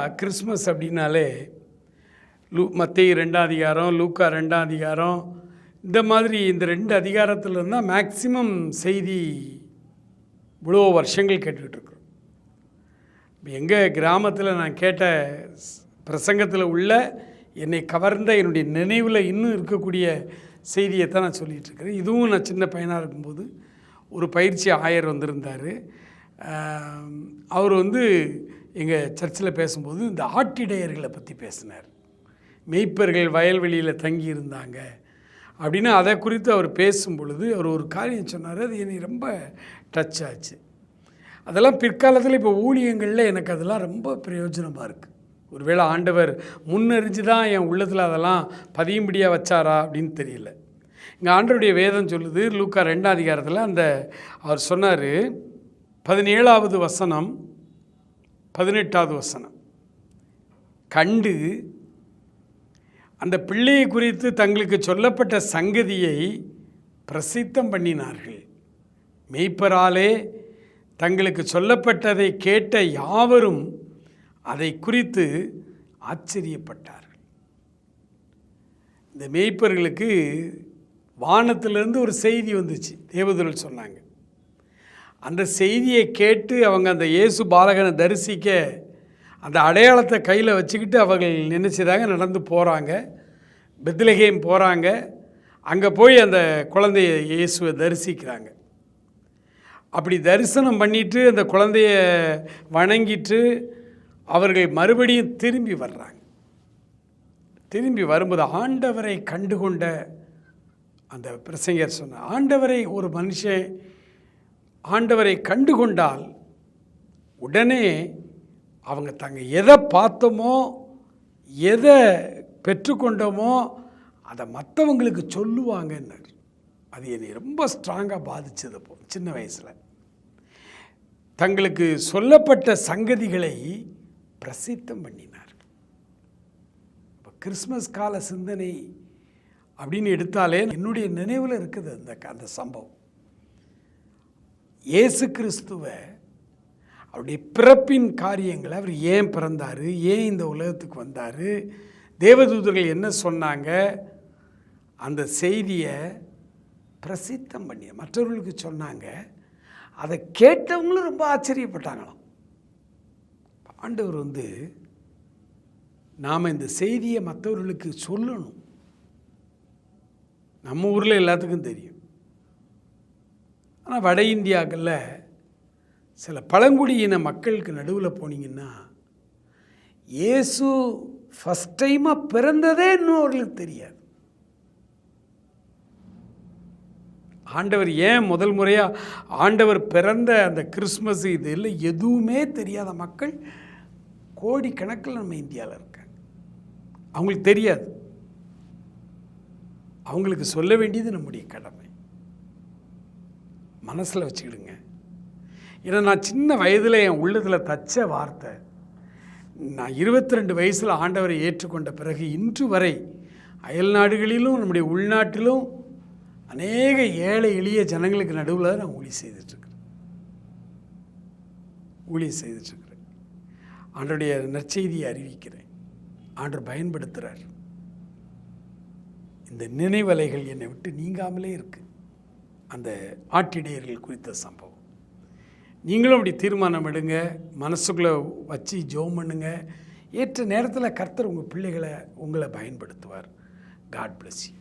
பொதுவாக கிறிஸ்மஸ் அப்படின்னாலே லூ மத்திய ரெண்டாம் அதிகாரம் லூக்கா ரெண்டாம் அதிகாரம் இந்த மாதிரி இந்த ரெண்டு அதிகாரத்தில் இருந்தால் மேக்சிமம் செய்தி இவ்வளோ வருஷங்கள் கேட்டுக்கிட்டுருக்குறோம். இப்போ எங்கள் கிராமத்தில் நான் கேட்ட பிரசங்கத்தில் உள்ள என்னை கவர்ந்த என்னுடைய நினைவில் இன்னும் இருக்கக்கூடிய செய்தியை தான் நான் சொல்லிகிட்டு இருக்கிறேன் இதுவும் நான் சின்ன பையனாக இருக்கும்போது ஒரு பயிற்சி ஆயர் வந்திருந்தார். அவர் வந்து எங்கள் சர்ச்சில் பேசும்போது இந்த ஆட்டிடையர்களை பற்றி பேசினார். மெய்ப்பர்கள் வயல்வெளியில் தங்கி இருந்தாங்க அப்படின்னு அதை குறித்து அவர் பேசும் பொழுது அவர் ஒரு காரியம் சொன்னார். அது என்னை ரொம்ப டச் ஆச்சு. அதெல்லாம் பிற்காலத்தில் இப்போ ஊழியங்களில் எனக்கு அதெல்லாம் ரொம்ப பிரயோஜனமாக இருக்குது ஒருவேளை ஆண்டவர் முன்னறிஞ்சு தான் என் உள்ளத்தில் அதெல்லாம் பதியும்படியாக வச்சாரா அப்படின்னு தெரியல. இங்கே ஆண்டருடைய வேதம் சொல்லுது லூக்கா ரெண்டாம் அதிகாரத்தில் அந்த அவர் சொன்னார் பதினேழாவது வசனம் பதினெட்டாவது வசனம். கண்டு அந்த பிள்ளையை குறித்து தங்களுக்கு சொல்லப்பட்ட சங்கதியை பிரசித்தம் பண்ணினார்கள். மெய்ப்பராலே தங்களுக்கு சொல்லப்பட்டதை கேட்ட யாவரும் அதை குறித்து ஆச்சரியப்பட்டார்கள். இந்த மேய்ப்பர்களுக்கு வானத்திலிருந்து ஒரு செய்தி வந்துச்சு. தேவதூரல் சொன்னாங்க. அந்த செய்தியை கேட்டு அவங்க அந்த இயேசு பாலகனை தரிசிக்க அந்த அடையாளத்தை கையில் வச்சுக்கிட்டு அவர்கள் நினச்சிதாங்க நடந்து போகிறாங்க பெத்லகேம் போகிறாங்க அங்கே போய் அந்த குழந்தைய இயேசுவை தரிசிக்கிறாங்க. அப்படி தரிசனம் பண்ணிட்டு அந்த குழந்தைய வணங்கிட்டு அவர்கள் மறுபடியும் திரும்பி வர்றாங்க. திரும்பி வரும்போது ஆண்டவரை கண்டுகொண்ட அந்த பிரசங்கர் சொன்ன ஆண்டவரை ஒரு மனுஷன் ஆண்டவரை கண்டுகொண்டால் உடனே அவங்க தாங்க எதை பார்த்தோமோ எதை பெற்றுக்கொண்டோமோ அதை மற்றவங்களுக்கு சொல்லுவாங்கன்னார். அது என்னை ரொம்ப ஸ்ட்ராங்காக பாதிச்சது போ சின்ன வயசில். தங்களுக்கு சொல்லப்பட்ட சங்கதிகளை பிரசித்தம் பண்ணினார். இப்போ கிறிஸ்மஸ் கால சிந்தனை அப்படின்னு எடுத்தாலே என்னுடைய நினைவில் இருக்குது அந்த அந்த சம்பவம். இயேசு கிறிஸ்துவை அவருடைய பிறப்பின் காரியங்களை அவர் ஏன் பிறந்தார் ஏன் இந்த உலகத்துக்கு வந்தார் தேவதூதர்கள் என்ன சொன்னாங்க அந்த செய்தியை பிரசித்தம் பண்ணி மற்றவர்களுக்கு சொன்னாங்க அதை கேட்டவங்களும் ரொம்ப ஆச்சரியப்பட்டாங்களாம். ஆண்டவர் வந்து நாம் இந்த செய்தியை மற்றவர்களுக்கு சொல்லணும். நம்ம ஊரில் எல்லாத்துக்கும் தெரியும். ஆனால் வட இந்தியாக்களில் சில பழங்குடியின மக்களுக்கு நடுவில் போனீங்கன்னா இயேசு ஃபஸ்ட் டைமாக பிறந்ததே இன்னும் அவர்களுக்கு தெரியாது. ஆண்டவர் ஏன் முதல் முறையாக ஆண்டவர் பிறந்த அந்த கிறிஸ்மஸ் இது இல்லை எதுவுமே தெரியாத மக்கள் கோடிக்கணக்கில் நம்ம இந்தியாவில் இருக்காங்க. அவங்களுக்கு தெரியாது. அவங்களுக்கு சொல்ல வேண்டியது நம்முடைய கடமை. மனசில் வச்சுக்கிடுங்க. ஏன்னா நான் சின்ன வயதில் என் உள்ளத்தில் தச்ச வார்த்தை நான் இருபத்தி ரெண்டு வயசில் ஆண்டவரை ஏற்றுக்கொண்ட பிறகு இன்று வரை அயல் நாடுகளிலும் நம்முடைய உள்நாட்டிலும் அநேக ஏழை எளிய ஜனங்களுக்கு நடுவில் நான் ஊழி செய்துட்ருக்கிறேன். ஊழியம் செய்துட்ருக்கிறேன். ஆண்டருடைய நற்செய்தியை அறிவிக்கிறேன். ஆண்டர் பயன்படுத்துகிறார் இந்த நினைவலைகள் என்னை விட்டு நீங்காமலே இருக்குது அந்த ஆட்டிடையர்கள் குறித்த சம்பவம். நீங்களும் அப்படி தீர்மானம் எடுங்க மனசுக்குள்ளே வச்சு ஜோம் பண்ணுங்க. ஏற்ற நேரத்தில் கர்த்தர் உங்கள் பிள்ளைகளை உங்களை பயன்படுத்துவார். God bless you